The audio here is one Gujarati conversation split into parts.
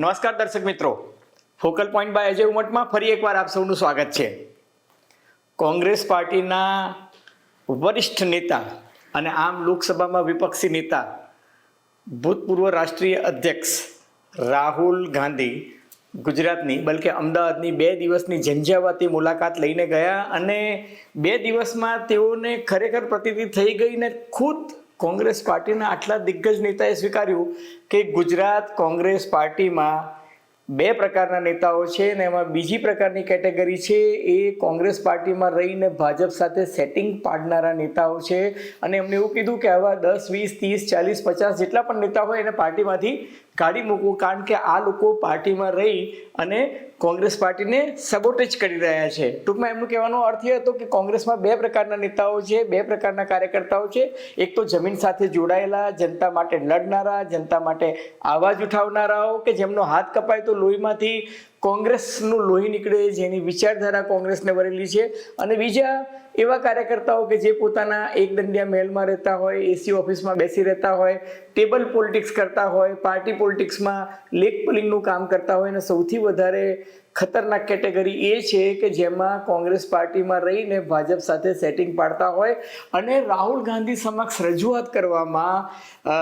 નમસ્કાર દર્શક મિત્રો. ફોકલ પોઈન્ટ બાય અજય ઉમટમાં ફરી એકવાર આપ સૌનું સ્વાગત છે. કોંગ્રેસ પાર્ટીના વરિષ્ઠ નેતા અને આમ લોકસભામાં વિપક્ષી નેતા, ભૂતપૂર્વ રાષ્ટ્રીય અધ્યક્ષ રાહુલ ગાંધી ગુજરાતની, બલકે અમદાવાદની બે દિવસની ઝંઝાવાતી મુલાકાત લઈને ગયા અને બે દિવસમાં તેઓને ખરેખર પ્રતિતિ થઈ ગઈ ને ખુદ કોંગ્રેસ પાર્ટીના આટલા દિગ્ગજ નેતાએ સ્વીકાર્યું કે ગુજરાત કોંગ્રેસ પાર્ટીમાં બે પ્રકારના નેતાઓ છે ને એમાં બીજી પ્રકારની કેટેગરી છે. એ કોંગ્રેસ પાર્ટીમાં રહીને ભાજપ સાથે સેટિંગ પાડનારા નેતાઓ છે. અને એમને એવું કીધું કે આવા દસ, વીસ, ત્રીસ, ચાલીસ, પચાસ જેટલા પણ નેતા હોય એને પાર્ટીમાંથી કાઢી મૂકવું કારણ કે આ લોકો પાર્ટીમાં રહી અને કોંગ્રેસ પાર્ટીને સબોટેજ કરી રહ્યા છે. ટૂંકમાં એમનું કહેવાનો અર્થ એ હતો કે કોંગ્રેસમાં બે પ્રકારના નેતાઓ છે, બે પ્રકારના કાર્યકર્તાઓ છે. એક તો જમીન સાથે જોડાયેલા, જનતા માટે લડનારા, જનતા માટે આવાજ ઉઠાવનારાઓ કે જેમનો હાથ કપાય તો લોહીમાંથી કોંગ્રેસનું લોહી નીકળે જેની વિચારધારા કોંગ્રેસને વરેલી છે. અને બીજા એવા કાર્યકર્તાઓ કે જે પોતાના એક દંડિયા મહેલમાં રહેતા હોય, એસી ઓફિસમાં બેસી રહેતા હોય ટેબલ પોલિટિક્સ કરતા હોય, પાર્ટી પોલિટિક્સમાં લેક પુલિંગનું કામ કરતા હોય અને સૌથી વધારે ખતરનાક કેટેગરી એ છે કે જેમાં કોંગ્રેસ પાર્ટીમાં રહીને ભાજપ સાથે સેટિંગ પાડતા હોય અને રાહુલ ગાંધી સમક્ષ રજૂઆત કરવામાં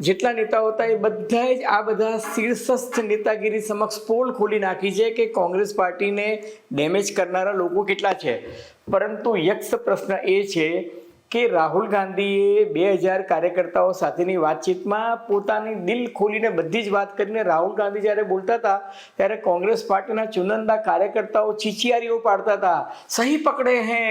જેટલા નેતાઓ હતા એ બધાએ જ આ બધા શીર્ષસ્થ નેતાગીરી સમક્ષ પોલ ખોલી નાખી છે કે કોંગ્રેસ પાર્ટીને ડેમેજ કરનારા લોકો કેટલા છે. પરંતુ યક્ષ પ્રશ્ન એ છે કે રાહુલ ગાંધીએ બે હજાર કાર્યકર્તાઓ સાથેની વાતચીતમાં પોતાની દિલ ખોલીને બધી જ વાત કરીને રાહુલ ગાંધી જ્યારે બોલતા હતા, ત્યારે કોંગ્રેસ પાર્ટીના ચુનંદા કાર્યકર્તાઓ ચીચિયારીઓ પાડતા હતા. સહી પકડે હે,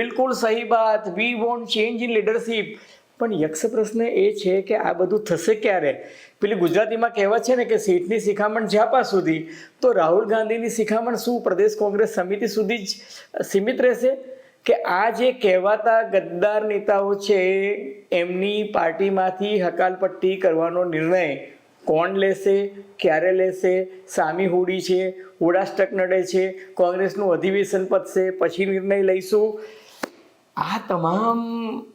બિલકુલ સહી Baat we want change in leadership પણ યક્ષ પ્રશ્ન એ છે કે આ બધું થશે ક્યારે? પેલી ગુજરાતીમાં કહેવત છે ને કે સીટની શિખામણ ઝાપા સુધી, તો રાહુલ ગાંધીની શિખામણ શું? પ્રદેશ કોંગ્રેસ સમિતિ સુધી જ સીમિત રહેશે? કે આ જે કહેવાતા ગદ્દાર નેતાઓ છે, એમની પાર્ટીમાંથી હકાલપટ્ટી કરવાનો નિર્ણય કોણ લેશે, ક્યારે લેશે, સામી હોડી છે હોડાસ્ટક નડે છે, કોંગ્રેસનું અધિવેશન પતશે, પછી નિર્ણય લઈશું. આ તમામ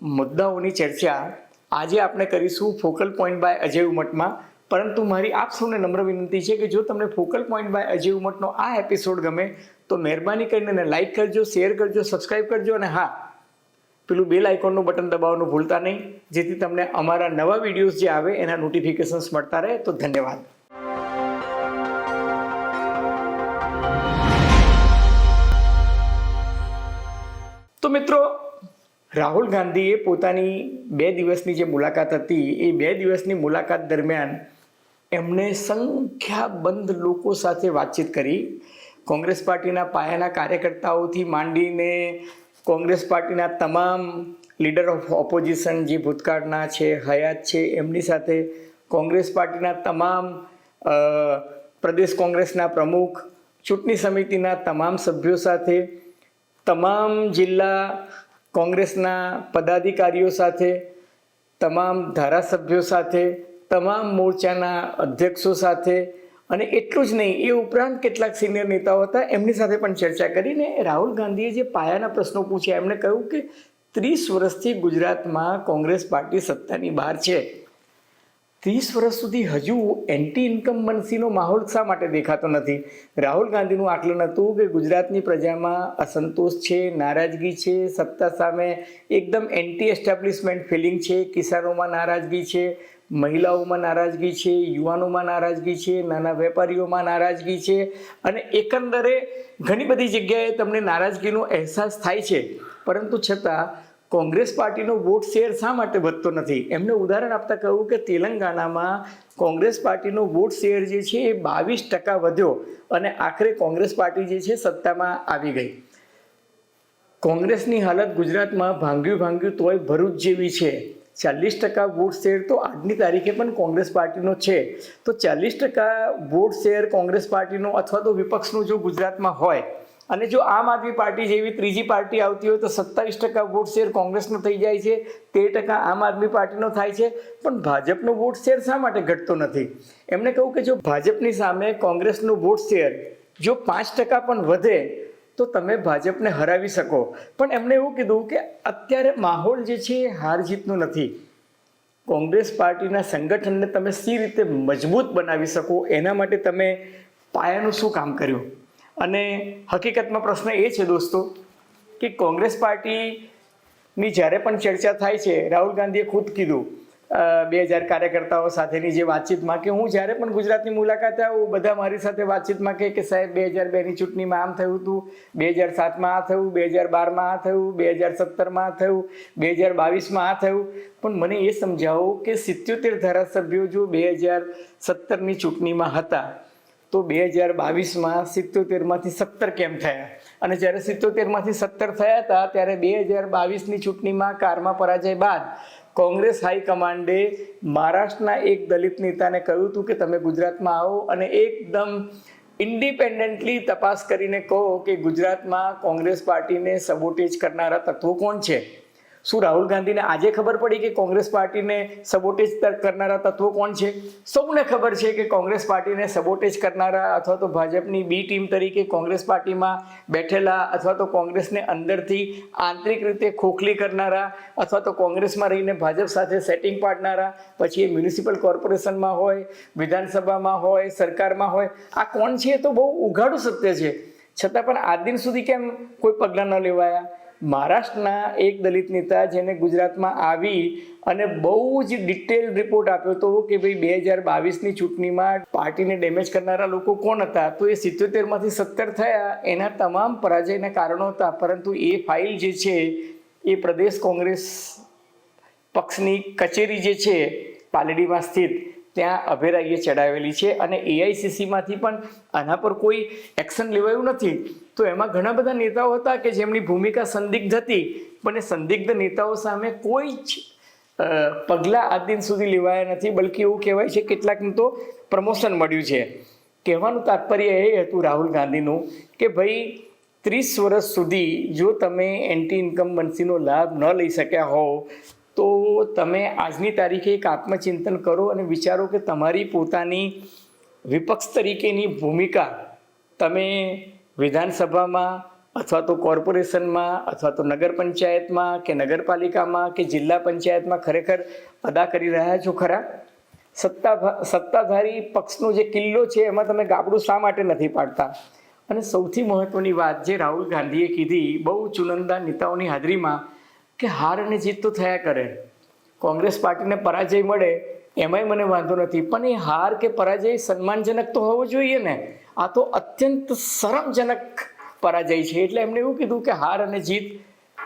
મુદ્દાઓની ચર્ચા આજે આપણે કરીશું ફોકલ પોઈન્ટ બાય અજય ઉમટમાં. પરંતુ મારી આપ સૌને નમ્ર વિનંતી છે કે જો તમને ફોકલ પોઈન્ટ બાય અજય ઉમટનો આ એપિસોડ ગમે, તો મહેરબાની કરીને એને લાઇક કરજો શેર કરજો સબસ્ક્રાઈબ કરજો અને હા, પેલું બેલ આઇકોનનું બટન દબાવવાનું ભૂલતા નહીં, જેથી તમને અમારા નવા વિડીયોઝ જે આવે એના નોટિફિકેશન્સ મળતા રહે. તો ધન્યવાદ. તો મિત્રો, રાહુલ ગાંધીએ પોતાની બે દિવસની જે મુલાકાત હતી, એ બે દિવસની મુલાકાત દરમિયાન એમણે સંખ્યાબંધ લોકો સાથે વાતચીત કરી. કોંગ્રેસ પાર્ટીના પાયાના કાર્યકર્તાઓથી માંડીને કોંગ્રેસ પાર્ટીના તમામ લીડર ઓફ ઓપોઝિશન જે ભૂતકાળના છે, હયાત છે, એમની સાથે કોંગ્રેસ પાર્ટીના તમામ પ્રદેશ કોંગ્રેસના પ્રમુખ, ચૂંટણી સમિતિના તમામ સભ્યો સાથે, તમામ જિલ્લા કોંગ્રેસના પદાધિકારીઓ સાથે, તમામ ધારાસભ્યો સાથે તમામ મોરચાના અધ્યક્ષો સાથે અને એટલું જ નહીં, એ ઉપરાંત કેટલાક સિનિયર નેતાઓ હતા, એમની સાથે પણ ચર્ચા કરીને રાહુલ ગાંધીએ જે પાયાના પ્રશ્નો પૂછ્યા, એમણે કહ્યું કે ત્રીસ વર્ષથી ગુજરાતમાં કોંગ્રેસ પાર્ટી સત્તાની બહાર છે. ત્રીસ વર્ષ સુધી હજુ એન્ટી ઇન્કમ મનસીનો માહોલ શા માટે દેખાતો નથી? રાહુલ ગાંધીનું આકલન હતું કે ગુજરાતની પ્રજામાં અસંતોષ છે, નારાજગી છે, સત્તા સામે એકદમ એન્ટી એસ્ટાબ્લિશમેન્ટ ફિલિંગ છે, કિસાનોમાં નારાજગી છે મહિલાઓમાં નારાજગી છે, યુવાનોમાં નારાજગી છે, નાના વેપારીઓમાં નારાજગી છે અને એકંદરે ઘણી બધી જગ્યાએ તમને નારાજગીનો અહેસાસ થાય છે. પરંતુ છતાં, કોંગ્રેસ પાર્ટીનો વોટ શેર શા માટે વધતો નથી? એમને ઉદાહરણ આપતા કહ્યું કે તેલંગાણામાં કોંગ્રેસ પાર્ટીનો વોટ શેર જે છે એ બાવીસ ટકા વધ્યો અને આખરે કોંગ્રેસ પાર્ટી જે છે સત્તામાં આવી ગઈ. કોંગ્રેસની હાલત ગુજરાતમાં ભાંગ્યું ભાંગ્યું તોય ભરૂચ જેવી છે. ચાલીસ ટકા વોટ શેર તો આજની તારીખે પણ કોંગ્રેસ પાર્ટીનો છે. તો ચાલીસ ટકા વોટ શેર કોંગ્રેસ પાર્ટીનો અથવા તો વિપક્ષનો જો ગુજરાતમાં હોય, અને જો આમ આદમી પાર્ટી જેવી ત્રીજી પાર્ટી આવતી હોય તો સત્તાવીસ ટકા વોટ શેર કોંગ્રેસનો થઈ જાય છે, તેર ટકા આમ આદમી પાર્ટીનો થાય છે. પણ ભાજપનો વોટ શેર શા માટે ઘટતો નથી? એમણે કહ્યું કે જો ભાજપની સામે કોંગ્રેસનો વોટ શેર જો પાંચ ટકા પણ વધે તો તમે ભાજપને હરાવી શકો. પણ એમણે એવું કીધું કે અત્યારે માહોલ જે છે એ હાર જીતનું નથી. કોંગ્રેસ પાર્ટીના સંગઠનને તમે સી રીતે મજબૂત બનાવી શકો, એના માટે તમે પાયાનું શું કામ કર્યું? અને હકીકતમાં પ્રશ્ન એ છે દોસ્તો કે કોંગ્રેસ પાર્ટીની જ્યારે પણ ચર્ચા થાય છે, રાહુલ ગાંધીએ ખુદ કીધું બે હજાર કાર્યકર્તાઓ સાથેની જે વાતચીતમાં કે હું જ્યારે પણ ગુજરાતની મુલાકાતે આવું બધા મારી સાથે વાતચીતમાં કહે કે સાહેબ, બે હજાર બેની ચૂંટણીમાં આમ થયું હતું બે હજાર સાતમાં આ થયું, બે હજાર બારમાં આ થયું, બે હજાર સત્તરમાં આ થયું, બે હજાર બાવીસમાં આ થયું. પણ મને એ સમજાવો કે સિત્યોતેર ધારાસભ્યો જો બે હજાર સત્તરની ચૂંટણીમાં હતા, તો બે હજાર બાવીસમાં સિત્તોતેરમાંથી સત્તર કેમ થયા? અને જ્યારે સિત્તોતેરમાંથી સત્તર થયા હતા, ત્યારે બે હજાર બાવીસની ચૂંટણીમાં કારમાં પરાજય બાદ કોંગ્રેસ હાઈકમાન્ડે મહારાષ્ટ્રના એક દલિત નેતાને કહ્યું હતું કે તમે ગુજરાતમાં આવો અને એકદમ ઇન્ડિપેન્ડન્ટલી તપાસ કરીને કહો કે ગુજરાતમાં કોંગ્રેસ પાર્ટીને સબોટેજ કરનારા તત્વો કોણ છે? શું રાહુલ ગાંધીને આજે ખબર પડી કે કોંગ્રેસ પાર્ટીને સબોટેજ કરનારા તત્વો કોણ છે? સૌને ખબર છે કે કોંગ્રેસ પાર્ટીને સબોટેજ કરનારા અથવા તો ભાજપની બી ટીમ તરીકે કોંગ્રેસ પાર્ટીમાં બેઠેલા અથવા તો કોંગ્રેસને અંદરથી આંતરિક રીતે ખોખલી કરનારા અથવા તો કોંગ્રેસમાં રહીને ભાજપ સાથે સેટિંગ પાડનારા, પછી એ મ્યુનિસિપલ કોર્પોરેશનમાં હોય, વિધાનસભામાં હોય, સરકારમાં હોય, આ કોણ છે એ તો બહુ ઉઘાડું સત્ય છે. છતાં પણ આજ દિન સુધી કેમ કોઈ પગલાં ન લેવાયા? મહારાષ્ટ્રના એક દલિત નેતા જેને ગુજરાતમાં આવી અને બહુ જ ડિટેલ રિપોર્ટ આપ્યો હતો કે ભાઈ બે હજાર બાવીસની ચૂંટણીમાં પાર્ટીને ડેમેજ કરનારા લોકો કોણ હતા, તો એ સિત્યોતેરમાંથી સત્તર થયા. એના તમામ પરાજયના કારણો હતા, પરંતુ એ ફાઇલ જે છે, એ પ્રદેશ કોંગ્રેસ પક્ષની કચેરી જે છે, પાલડીમાં સ્થિત. ત્યાં અભેરાઈએ ચડાવેલી છે અને એઆઈસીસીમાંથી પણ આના પર કોઈ એક્શન લેવાયું નથી. તો એમાં ઘણા બધા નેતાઓ હતા કે જેમની ભૂમિકા સંદિગ્ધ હતી, પણ એ સંદિગ્ધ નેતાઓ સામે કોઈ જ પગલાં આ દિન સુધી લેવાયા નથી, બલકી એવું કહેવાય છે કેટલાકનું તો પ્રમોશન મળ્યું છે. કહેવાનું તાત્પર્ય એ હતું રાહુલ ગાંધીનું કે ભાઈ, ત્રીસ વર્ષ સુધી જો તમે એન્ટી ઇન્કમ્બન્સીનો લાભ ન લઈ શક્યા હોવ તો તમે આજની તારીખે એક આત્મચિંતન કરો અને વિચારો કે તમારી પોતાની વિપક્ષ તરીકેની ભૂમિકા તમે વિધાનસભામાં અથવા તો કોર્પોરેશનમાં અથવા તો નગર પંચાયતમાં કે નગરપાલિકામાં કે જિલ્લા પંચાયતમાં ખરેખર અદા કરી રહ્યા છો ખરા? સત્તા સત્તાધારી પક્ષનો જે કિલ્લો છે એમાં તમે ગાબડું શા માટે નથી પાડતા? અને સૌથી મહત્વની વાત જે રાહુલ ગાંધીએ કીધી, બહુ ચુનંદા નેતાઓની હાજરીમાં કે હાર અને જીત તો થયા કરે. કોંગ્રેસ પાર્ટીને પરાજય મળે એમાંય મને વાંધો નથી. પણ એ હાર કે પરાજય સન્માનજનક તો હોવો જોઈએ ને. આ તો અત્યંત શરમજનક પરાજય છે. એટલે એમણે એવું કીધું કે હાર અને જીત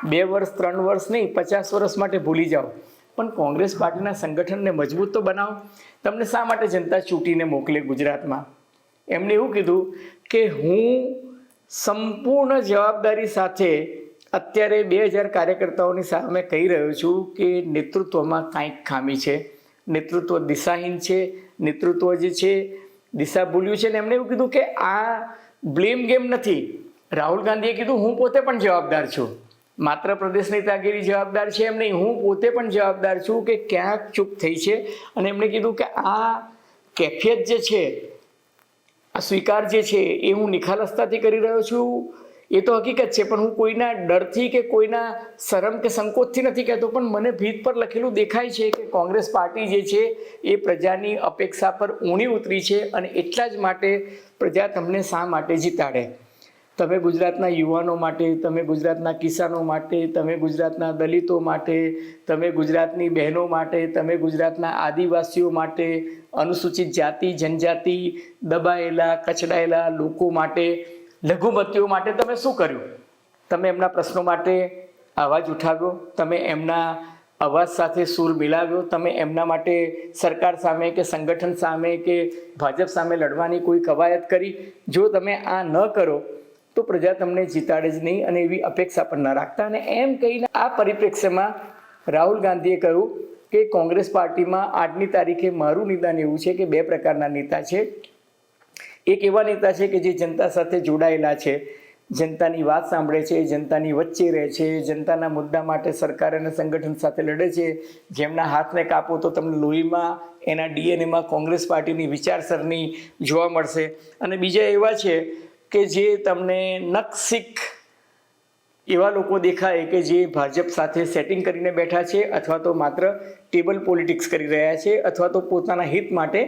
બે વર્ષ, ત્રણ વર્ષ નહીં, પચાસ વર્ષ માટે ભૂલી જાઓ. પણ કોંગ્રેસ પાર્ટીના સંગઠનને મજબૂત તો બનાવો. તમને શા માટે જનતા ચૂંટીને મોકલે ગુજરાતમાં? એમણે એવું કીધું કે હું સંપૂર્ણ જવાબદારી સાથે અત્યારે બે હજાર કાર્યકર્તાઓની સામે કહી રહ્યો છું કે નેતૃત્વમાં કાંઈક ખામી છે. નેતૃત્વ દિશાહીન છે. નેતૃત્વ જે છે, દિશા ભૂલ્યું છે. ને એમણે એવું કીધું કે આ બ્લેમ ગેમ નથી. રાહુલ ગાંધીએ કીધું, હું પોતે પણ જવાબદાર છું. માત્ર પ્રદેશની તાગીરી જવાબદાર છે એમ નહીં, હું પોતે પણ જવાબદાર છું કે ક્યાંક ચૂક થઈ છે. અને એમણે કીધું કે આ કેફિયત જે છે, આ સ્વીકાર જે છે, એ હું નિખાલસતાથી કરી રહ્યો છું. એ તો હકીકત છે, પણ હું કોઈના ડરથી કે કોઈના શરમ કે સંકોચથી નથી કહેતો, પણ મને ભીત પર લખેલું દેખાય છે કે કોંગ્રેસ પાર્ટી જે છે, એ પ્રજાની અપેક્ષા પર ઊણી ઉતરી છે અને એટલા જ માટે પ્રજા તમને શા માટે જીતાડે? તમે ગુજરાતના યુવાનો માટે, તમે ગુજરાતના કિસાનો માટે, તમે ગુજરાતના દલિતો માટે, તમે ગુજરાતની બહેનો માટે, તમે ગુજરાતના આદિવાસીઓ માટે, અનુસૂચિત જાતિ, જનજાતિ, દબાયેલા, કચડાયેલા લોકો માટે લઘુમતીઓ માટે તમે શું કર્યું? તમે એમના પ્રશ્નો માટે અવાજ ઉઠાવ્યો, તમે એમના અવાજ સાથે સૂર મિલાવ્યો, તમે એમના માટે સરકાર સામે કે સંગઠન સામે કે ભાજપ સામે લડવાની કોઈ કવાયત કરી? જો તમે આ ન કરો, તો પ્રજા તમને જીતાડે જ નહીં અને એવી અપેક્ષા પણ ન રાખતા. અને એમ કહીને આ પરિપ્રેક્ષ્યમાં રાહુલ ગાંધીએ કહ્યું કે કોંગ્રેસ પાર્ટીમાં આજની તારીખે મારું નિદાન એવું છે કે બે પ્રકારના નેતા છે. એક એવા નેતા છે કે જે જનતા સાથે જોડાયેલા છે. જનતાની વાત સાંભળે છે, જનતાની વચ્ચે રહે છે, જનતાના મુદ્દા માટે સરકાર અને સંગઠન સાથે લડે છે. જેમના હાથને કાપો તો તમને લોહીમાં, એના ડીએનએમાં કોંગ્રેસ પાર્ટીની વિચારસરણી જોવા મળશે. અને બીજા એવા છે કે જે તમને નકસિક એવા લોકો દેખાય કે જે ભાજપ સાથે સેટિંગ કરીને બેઠા છે અથવા તો માત્ર ટેબલ પોલિટિક્સ કરી રહ્યા છે અથવા તો પોતાના હિત માટે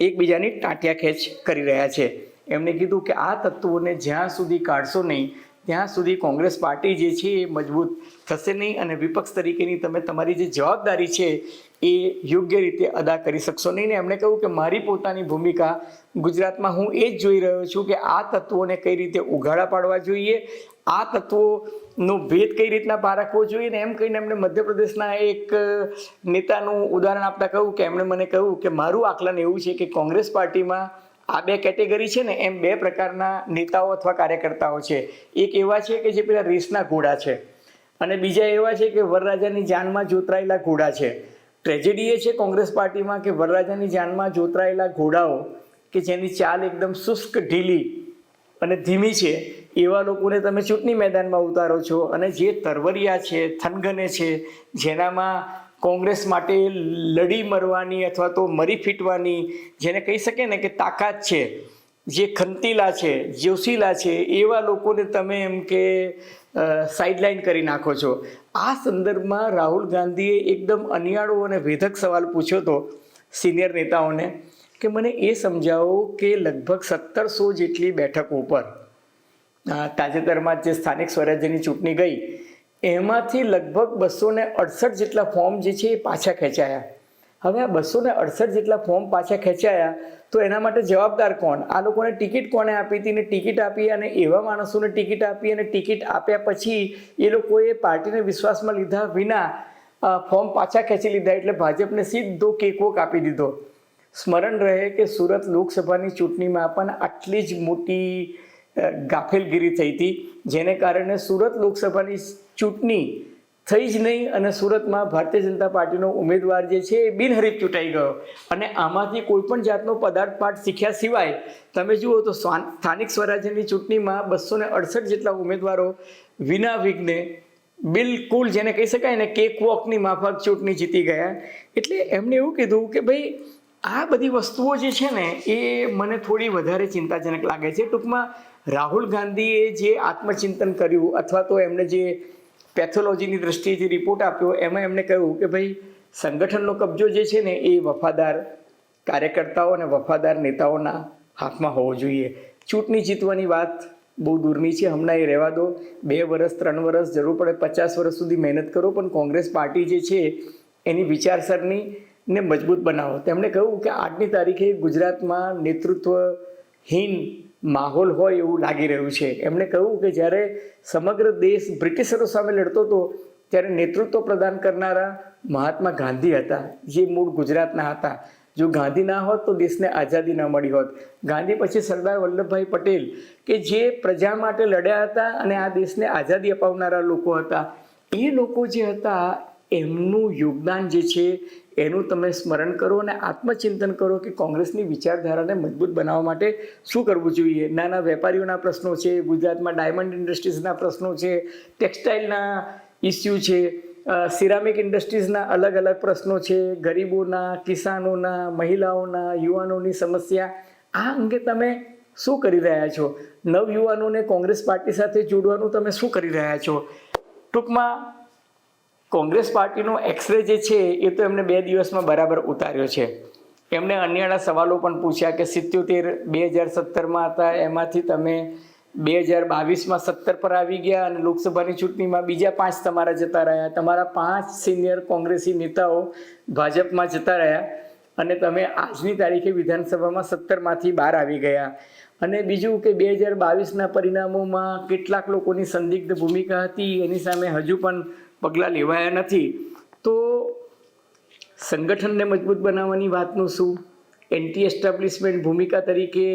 એકબીજાની ટાંટિયા ખેંચ કરી રહ્યા છે. એમણે કીધું કે આ તત્વોને જ્યાં સુધી કાઢશો નહીં, ત્યાં સુધી કોંગ્રેસ પાર્ટી જે છે એ મજબૂત થશે નહીં અને વિપક્ષ તરીકેની તમે તમારી જે જવાબદારી છે એ યોગ્ય રીતે અદા કરી શકશો નહીં. ને એમણે કહ્યું કે મારી પોતાની ભૂમિકા ગુજરાતમાં હું એ જ જોઈ રહ્યો છું કે આ તત્વોને કઈ રીતે ઉઘાડા પાડવા જોઈએ, આ તત્વોનો ભેદ કઈ રીતના પારખવો જોઈએ ને એમ કહીને એમણે મધ્યપ્રદેશના એક નેતાનું ઉદાહરણ આપતા કહ્યું કે એમણે મને કહ્યું કે મારું આકલન એવું છે કે કોંગ્રેસ પાર્ટીમાં આ બે કેટેગરી છે ને એમ બે પ્રકારના નેતાઓ અથવા કાર્યકર્તાઓ છે. એક એવા છે કે જે પેલા રેસના ઘોડા છે અને બીજા એવા છે કે વરરાજાની જાનમાં જોતરાયેલા ઘોડા છે. ટ્રેજેડી એ છે કોંગ્રેસ પાર્ટીમાં કે વરરાજાની જાનમાં જોતરાયેલા ઘોડાઓ કે જેની ચાલ એકદમ શુષ્ક, ઢીલી અને ધીમી છે. એવા લોકોને તમે ચૂંટણી મેદાનમાં ઉતારો છો અને જે તરવરિયા છે, થનગને છે, જેનામાં કોંગ્રેસ માટે લડી મરવાની અથવા તો મરી ફીટવાની, જેને કહી શકે ને કે તાકાત છે, જે ખંતીલા છે, જોશીલા છે, એવા લોકોને તમે એમ કે સાઇડલાઇન કરી નાખો છો. આ સંદર્ભમાં રાહુલ ગાંધીએ એકદમ અનિયાળો અને વેધક સવાલ પૂછ્યો હતો સિનિયર નેતાઓને. કે મને એ સમજાવો કે લગભગ સત્તરસો જેટલી બેઠકો ઉપર તાજેતરમાં જે સ્થાનિક સ્વરાજ્યની ચૂંટણી ગઈ, એમાંથી લગભગ બસો ને અડસઠ જેટલા ફોર્મ જે છે એ પાછા ખેંચાયા. હવે આ બસો ને અડસઠ જેટલા ફોર્મ પાછા ખેંચાયા, તો એના માટે જવાબદાર કોણ? આ લોકોને ટિકિટ કોણે આપી હતી ને ટિકિટ આપી અને એવા માણસોને ટિકિટ આપી અને ટિકિટ આપ્યા પછી એ લોકોએ પાર્ટીને વિશ્વાસમાં લીધા વિના ફોર્મ પાછા ખેંચી લીધા એટલે ભાજપને સીધો કેકવોક આપી દીધો. સ્મરણ રહે કે સુરત લોકસભાની ચૂંટણીમાં પણ આટલી જ મોટી ગાફેલગીરી થઈ હતી, જેને કારણે સુરત લોકસભાની ચૂંટણી થઈ જ નહીં અને સુરતમાં ભારતીય જનતા પાર્ટીનો ઉમેદવાર જે છે એ બિનહરીફ ચૂંટાઈ ગયો. અને આમાંથી કોઈ પણ જાતનો પદાર્થ પાઠ શીખ્યા સિવાય, તમે જુઓ તો સ્થાનિક સ્વરાજ્યની ચૂંટણીમાં બસો ને અડસઠ જેટલા ઉમેદવારો વિના વિઘ્ને બિલકુલ જેને કહી શકાય ને કેક વોકની માફક ચૂંટણી જીતી ગયા. એટલે એમણે એવું કીધું કે ભાઈ આ બધી વસ્તુઓ જે છે ને, એ મને થોડી વધારે ચિંતાજનક લાગે છે. ટૂંકમાં, રાહુલ ગાંધીએ જે આત્મચિંતન કર્યું, અથવા તો એમણે જે પેથોલોજીની દ્રષ્ટિએ જે રિપોર્ટ આપ્યો, એમાં એમણે કહ્યું કે ભાઈ, સંગઠનનો કબજો જે છે ને, એ વફાદાર કાર્યકર્તાઓ અને વફાદાર નેતાઓના હાથમાં હોવો જોઈએ. ચૂંટણી જીતવાની વાત બહુ દૂરની છે, હમણાં એ રહેવા દો. બે વર્ષ ત્રણ વર્ષ જરૂર પડે પચાસ વર્ષ સુધી મહેનત કરો, પણ કોંગ્રેસ પાર્ટી જે છે, એની વિચારસરણીને મજબૂત બનાવો. તેમણે કહ્યું કે આજની તારીખે ગુજરાતમાં નેતૃત્વહીન માહોલ હોય એવું લાગી રહ્યું છે. એમણે કહ્યું કે જ્યારે સમગ્ર દેશ બ્રિટિશરો સામે લડતો હતો, ત્યારે નેતૃત્વ પ્રદાન કરનારા મહાત્મા ગાંધી હતા, જે મૂળ ગુજરાતના હતા. જો ગાંધી ના હોત તો દેશને આઝાદી ન મળી હોત. ગાંધી પછી સરદાર વલ્લભભાઈ પટેલ કે જે પ્રજા માટે લડ્યા હતા અને આ દેશને આઝાદી અપાવનારા લોકો હતા, એ લોકો જે હતા એમનું યોગદાન જે છે, એનું તમે સ્મરણ કરો અને આત્મચિંતન કરો કે કોંગ્રેસની વિચારધારાને મજબૂત બનાવવા માટે શું કરવું જોઈએ? નાના વેપારીઓના પ્રશ્નો છે, ગુજરાતમાં ડાયમંડ ઇન્ડસ્ટ્રીઝના પ્રશ્નો છે, ટેક્સટાઇલના ઇસ્યુ છે સિરામિક ઇન્ડસ્ટ્રીઝના અલગ અલગ પ્રશ્નો છે, ગરીબોના, કિસાનોના, મહિલાઓના, યુવાનોની સમસ્યા. આ અંગે તમે શું કરી રહ્યા છો? નવયુવાનોને કોંગ્રેસ પાર્ટી સાથે જોડવાનું તમે શું કરી રહ્યા છો? ટૂંકમાં કોંગ્રેસ પાર્ટીનો એક્સરે જે છે, એ તો એમને બે દિવસમાં બરાબર ઉતાર્યો છે. એમણે અન્યના સવાલો પણ પૂછ્યા કે સિત્યોતેર બે હજાર સત્તરમાં હતા, એમાંથી તમે બે હજાર બાવીસમાં સત્તર પર આવી ગયા અને લોકસભાની ચૂંટણીમાં બીજા પાંચ તમારા જતા રહ્યા. તમારા પાંચ સિનિયર કોંગ્રેસી નેતાઓ ભાજપમાં જતા રહ્યા અને તમે આજની તારીખે વિધાનસભામાં સત્તરમાંથી બહાર આવી ગયા. અને બીજું કે બે હજાર બાવીસના પરિણામોમાં કેટલાક લોકોની સંદિગ્ધ ભૂમિકા હતી, એની સામે હજુ પણ પગલાં લેવાયા નથી. તો સંગઠનને મજબૂત બનાવવાની વાતનું શું? એન્ટી એસ્ટાબ્લિશમેન્ટ ભૂમિકા તરીકે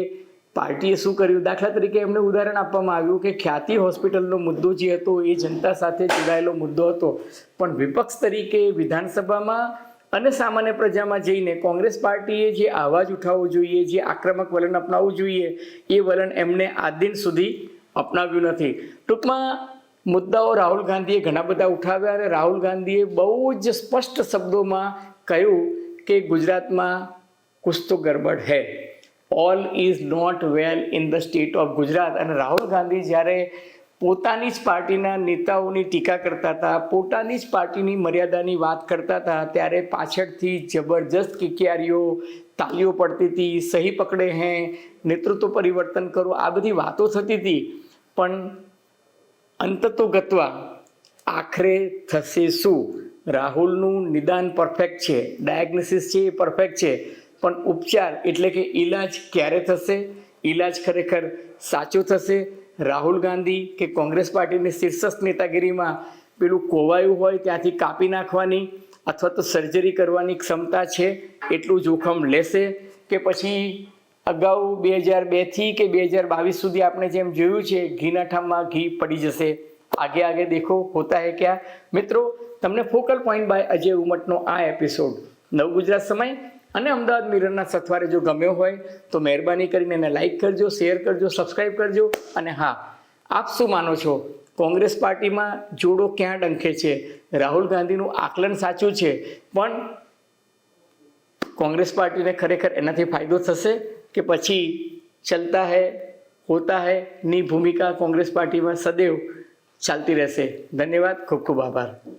પાર્ટીએ શું કર્યું? દાખલા તરીકે એમને ઉદાહરણ આપવામાં આવ્યું કે ખ્યાતિ હોસ્પિટલનો મુદ્દો જે હતો એ જનતા સાથે જોડાયેલો મુદ્દો હતો. પણ વિપક્ષ તરીકે વિધાનસભામાં અને સામાન્ય પ્રજામાં જઈને કોંગ્રેસ પાર્ટીએ જે અવાજ ઉઠાવવો જોઈએ, જે આક્રમક વલણ અપનાવવું જોઈએ, એ વલણ એમને આ દિન સુધી અપનાવ્યું નથી. ટૂંકમાં મુદ્દાઓ રાહુલ ગાંધીએ ઘણા બધા ઉઠાવ્યા અને રાહુલ ગાંધીએ બહુ જ સ્પષ્ટ શબ્દોમાં કહ્યું કે ગુજરાતમાં કુછ તો ગરબડ હૈ. All is not well in the state of Gujarat અને રાહુલ ગાંધી જ્યારે પોતાની જ પાર્ટીના નેતાઓની ટીકા કરતા હતા, પોતાની જ પાર્ટીની મર્યાદાની વાત કરતા હતા, ત્યારે પાછળથી જબરજસ્ત કિકિયારીઓ, તાલીઓ પડતી હતી, સહી પકડે હે, નેતૃત્વ પરિવર્તન કરો, આ બધી વાતો થતી હતી. પણ અંત તો ગતવા, આખરે થશે શું? રાહુલનું નિદાન પરફેક્ટ છે, ડાયગ્નોસિસ છે એ પરફેક્ટ છે, પણ ઉપચાર એટલે કે ઈલાજ ક્યારે થશે? ઈલાજ ખરેખર સાચો થશે? રાહુલ ગાંધી કે કોંગ્રેસ પાર્ટીની શીર્ષસ્થ નેતાગીરીમાં પેલું કોવાયું હોય ત્યાંથી કાપી નાખવાની અથવા તો સર્જરી કરવાની ક્ષમતા છે એટલું જોખમ લેશે કે પછી અગાઉ બે હજાર બેથી કે બે હજાર બાવીસ સુધી આપણે જેમ જોયું છે ઘીના ઠામમાં ઘી પડી જશે. આગે આગે દેખો, હોતા હે ક્યાં? મિત્રો, તમને ફોકલ પોઈન્ટ બાય અજય ઉમટનો આ એપિસોડ નવ ગુજરાત સમય અને અમદાવાદ મિરરના સથવારે જો ગમ્યો હોય તો મહેરબાની કરીને એને લાઈક કરજો શેર કરજો સબસ્ક્રાઈબ કરજો. અને હા, આપ શું માનો છો? કોંગ્રેસ પાર્ટીમાં જોડો ક્યાં ડંખે છે? રાહુલ ગાંધીનું આકલન સાચું છે, પણ કોંગ્રેસ પાર્ટીને ખરેખર એનાથી ફાયદો થશે કે પછી ચલતા હૈ, હોતા હૈ, ની ભૂમિકા કોંગ્રેસ પાર્ટીમાં સદૈવ ચાલતી રહેશે? ધન્યવાદ, ખૂબ ખૂબ આભાર.